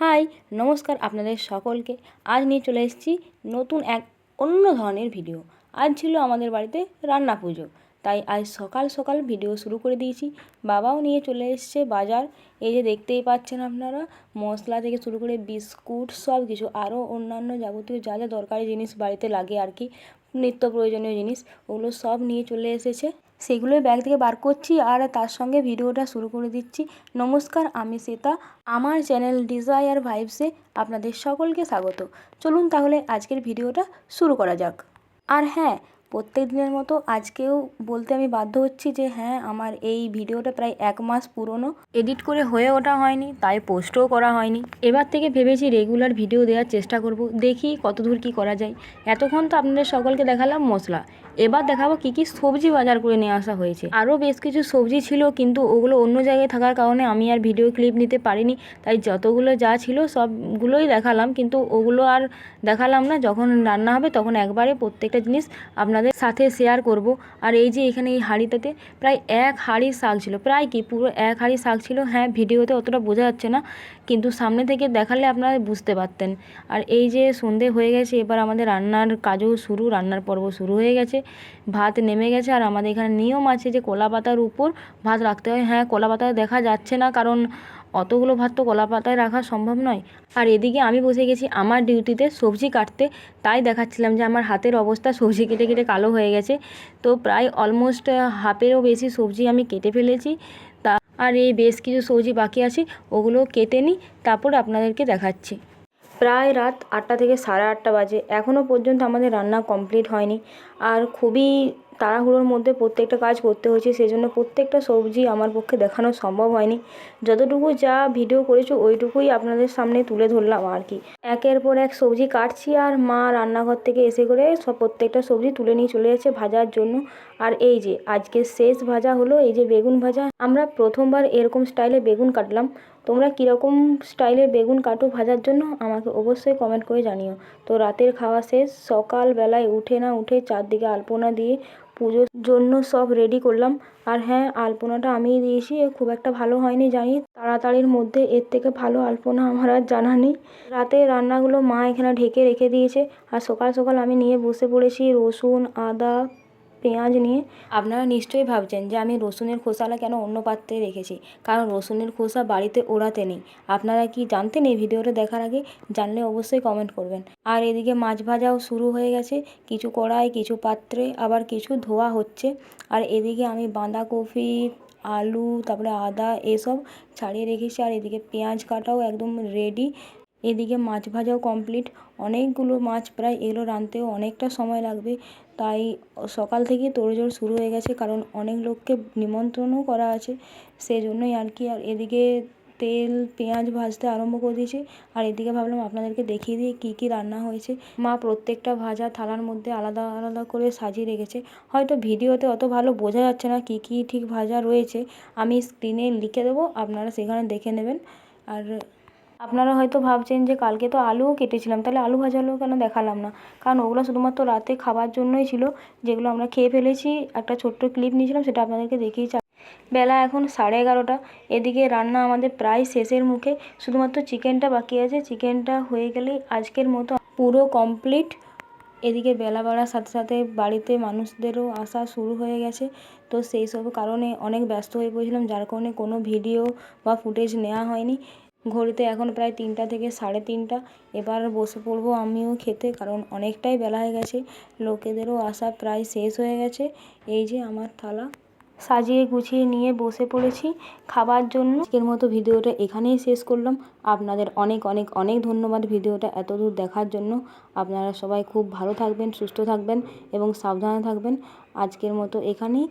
High, নমস্কার আপনাদের সকলকে। আজ নিয়ে চলে এসেছি নতুন এক অন্য ধরনের ভিডিও। আজ ছিল আমাদের বাড়িতে রান্না পুজো। তাই আজ সকাল সকাল ভিডিও শুরু করে দিয়েছি। বাবাও নিয়ে চলে এসছে বাজার। এই যে দেখতেই পাচ্ছেন আপনারা, মশলা থেকে শুরু করে বিস্কুট সব কিছু আরও অন্যান্য যাবতীয় যা যা দরকারি জিনিস বাড়িতে লাগে আর কি, নিত্য প্রয়োজনীয় জিনিস, ওগুলো সব নিয়ে চলে এসেছে। সেগুলোই ব্যাগ থেকে বার করছি আর তার সঙ্গে ভিডিওটা শুরু করে দিচ্ছি। নমস্কার, আমি শ্বেতা। আমার চ্যানেল ডিজায়ার ভাইবসে আপনাদের সকলকে স্বাগত। চলুন তাহলে আজকের ভিডিওটা শুরু করা যাক। আর হ্যাঁ প্রত্যেক দিনের মতো আজকেও বলতে আমি বাধ্য হচ্ছি যে হ্যাঁ আমার এই ভিডিওটা প্রায় এক মাস পুরনো। এডিট করে হয়ে ওঠা হয়নি, তাই পোস্টও করা হয়নি। এবার থেকে ভেবেছি রেগুলার ভিডিও দেওয়ার চেষ্টা করব, দেখি কতদূর কি করা যায়। এতক্ষণ তো আপনাদের সকলকে দেখালাম মশলা। এবার দেখাবো কী কী সবজি বাজার করে নিয়ে আসা হয়েছে। আরও বেশ কিছু সবজি ছিল, কিন্তু ওগুলো অন্য জায়গায় থাকার কারণে আমি আর ভিডিও ক্লিপ নিতে পারিনি। তাই যতগুলো যা ছিল সবগুলোই দেখালাম, কিন্তু ওগুলো আর দেখালাম না। যখন রান্না হবে তখন একবারে প্রত্যেকটা জিনিস আপনাদের সাথে শেয়ার করব। আর এই যে এখানে এই হাঁড়িটাতে প্রায় এক হাঁড়ি শাক ছিল। প্রায় কি, পুরো এক হাঁড়ি শাক ছিল? হ্যাঁ ভিডিওতে অতটা বোঝা যাচ্ছে না, কিন্তু সামনে থেকে দেখালে আপনারা বুঝতে পারতেন। আর এই যে সন্ধে হয়ে গেছে, এবার আমাদের রান্নার কাজও শুরু, রান্নার পর্ব শুরু হয়ে গেছে। ভাত নেমে গেছে আর আমাদের এখানে নিয়ম আছে যে কলা পাতার উপর ভাত রাখতে হয়। হ্যাঁ কলা পাতা দেখা যাচ্ছে না কারণ অতগুলো ভাত তো কলা পাতায় রাখা সম্ভব নয়। আর এদিকে আমি বসে গেছি আমার ডিউটিতে সবজি কাটতে। তাই দেখাচ্ছিলাম যে আমার হাতের অবস্থা সবজি কেটে কেটে কালো হয়ে গেছে। তো প্রায় অলমোস্ট হাফেরও বেশি সবজি আমি কেটে ফেলেছি। তা, আর এই বেশ কিছু সবজি বাকি আছে, ওগুলো কেটে নিই, তারপর আপনাদেরকে দেখাচ্ছি। প্রায় রাত আটটা থেকে সাড়ে আটটা বাজে। এখনও পর্যন্ত আমাদের রান্না কমপ্লিট হয়নি। আর খুবই তাড়াহুড়োর মধ্যে প্রত্যেকটা কাজ করতে হয়েছে সেই জন্য প্রত্যেকটা সবজি আমার পক্ষে দেখানো সম্ভব হয়নি। যতটুকু যা ভিডিও করেছি, ওইটুকুই আপনাদের সামনে তুলে ধরলাম আর কি। একের পর এক সবজি কাটছি আর মা রান্নাঘর থেকে এসে করে সব প্রত্যেকটা সবজি তুলে নিয়ে চলে যাচ্ছে ভাজার জন্য। আর এই যে, আজকে শেষ ভাজা হলো, এই যে বেগুন ভাজা। আমরা প্রথমবার এরকম স্টাইলে বেগুন কাটলাম। তোমরা কীরকম স্টাইলের বেগুন কাটো ভাজার জন্য আমাকে অবশ্যই কমেন্ট করে জানিও। তো রাতের খাওয়া শেষ, সকালবেলায় উঠে না উঠে চারদিকে আলপনা দিয়ে পুজোর জন্য সব রেডি করলাম। আর হ্যাঁ আলপনাটা আমিই দিয়েছি। খুব একটা ভালো হয়নি জানি। তাড়াতাড়ির মধ্যে এর থেকে ভালো আলপনা আমার আর জানা নেই। রাতে রান্নাগুলো মা এখানে ঢেকে রেখে দিয়েছে। আর সকাল সকাল আমি নিয়ে বসে পড়েছি রসুন, আদা পেঁয়াজ নিয়ে আপনারা নিশ্চয়ই ভাবছেন যে আমি রসুনের খোসাটা কেন অন্য পাত্রে রেখেছি? কারণ রসুনের খোসা বাড়িতে ওড়াতে নেই। আপনারা কি জানতেন এই ভিডিওটা দেখার আগে? জানলে অবশ্যই কমেন্ট করবেন। আর এদিকে মাছ ভাজাও শুরু হয়ে গেছে। কিছু কড়াই, কিছু পাত্রে, আবার কিছু ধোয়া হচ্ছে। আর এদিকে আমি বাঁধাকপি, আলু, তারপরে আদা এসব ছাড়িয়ে রেখেছি। আর এদিকে পেঁয়াজ কাটাও একদম রেডি এদিকে মাছ ভাজাও কমপ্লিট অনেকগুলো মাছ প্রায় এগুলো রাঁধতেও অনেকটা সময় লাগবে। তাই সকাল থেকেই তোড়জোড় শুরু হয়ে গেছে, কারণ অনেক লোককে নিমন্ত্রণও করা আছে। সেই জন্যই আর কি, আর এদিকে তেল, পেঁয়াজ ভাজতে আরম্ভ করে দিয়েছি। আর এদিকে ভাবলাম আপনাদেরকে দেখিয়ে দিই কী কী রান্না হয়েছে। মা প্রত্যেকটা ভাজা থালার মধ্যে আলাদা আলাদা করে সাজিয়ে রেখেছে। হয়তো ভিডিওতে অত ভালো বোঝা যাচ্ছে না কী কী ঠিক ভাজা রয়েছে। আমি স্ক্রিনে লিখে দেবো, আপনারা সেখানে দেখে নেবেন। আর আপনারা হয়তো ভাবছেন যে কালকে তো আলুও কেটেছিলাম, তাহলে আলু ভাজাগুলো কেন দেখালাম না? কারণ ওগুলো শুধুমাত্র রাতে খাবার জন্যই ছিল, যেগুলো আমরা খেয়ে ফেলেছি। একটা ছোট্ট ক্লিপ নিয়েছিলাম, সেটা আপনাদেরকে দেখিয়ে বেলা এখন সাড়ে এগারোটা। এদিকে রান্না আমাদের প্রায় শেষের মুখে। শুধুমাত্র চিকেনটা বাকি আছে। চিকেনটা হয়ে গেলেই আজকের মতো পুরো কমপ্লিট এদিকে বেলা বাড়ার সাথে সাথে বাড়িতে মানুষদেরও আসা শুরু হয়ে গেছে। তো সেই সব কারণে অনেক ব্যস্ত হয়ে পড়েছিলাম, যার কারণে কোনো ভিডিও বা ফুটেজ নেওয়া হয়নি। ঘড়িতে এখন প্রায় তিনটা থেকে সাড়ে তিনটা। এবার বসে পড়ব আমিও খেতে, কারণ অনেকটাই বেলা হয়ে গেছে। লোকেদেরও আসা প্রায় শেষ হয়ে গেছে। এই যে আমার থালা। সাজিয়ে গুছিয়ে নিয়ে বসে পড়েছি খাবার জন্য। আজকের মতো ভিডিওটা এখানেই শেষ করলাম। আপনাদের অনেক অনেক অনেক ধন্যবাদ ভিডিওটা এত দূর দেখার জন্য। আপনারা সবাই খুব ভালো থাকবেন, সুস্থ থাকবেন এবং সাবধানে থাকবেন। আজকের মতো এখানেই।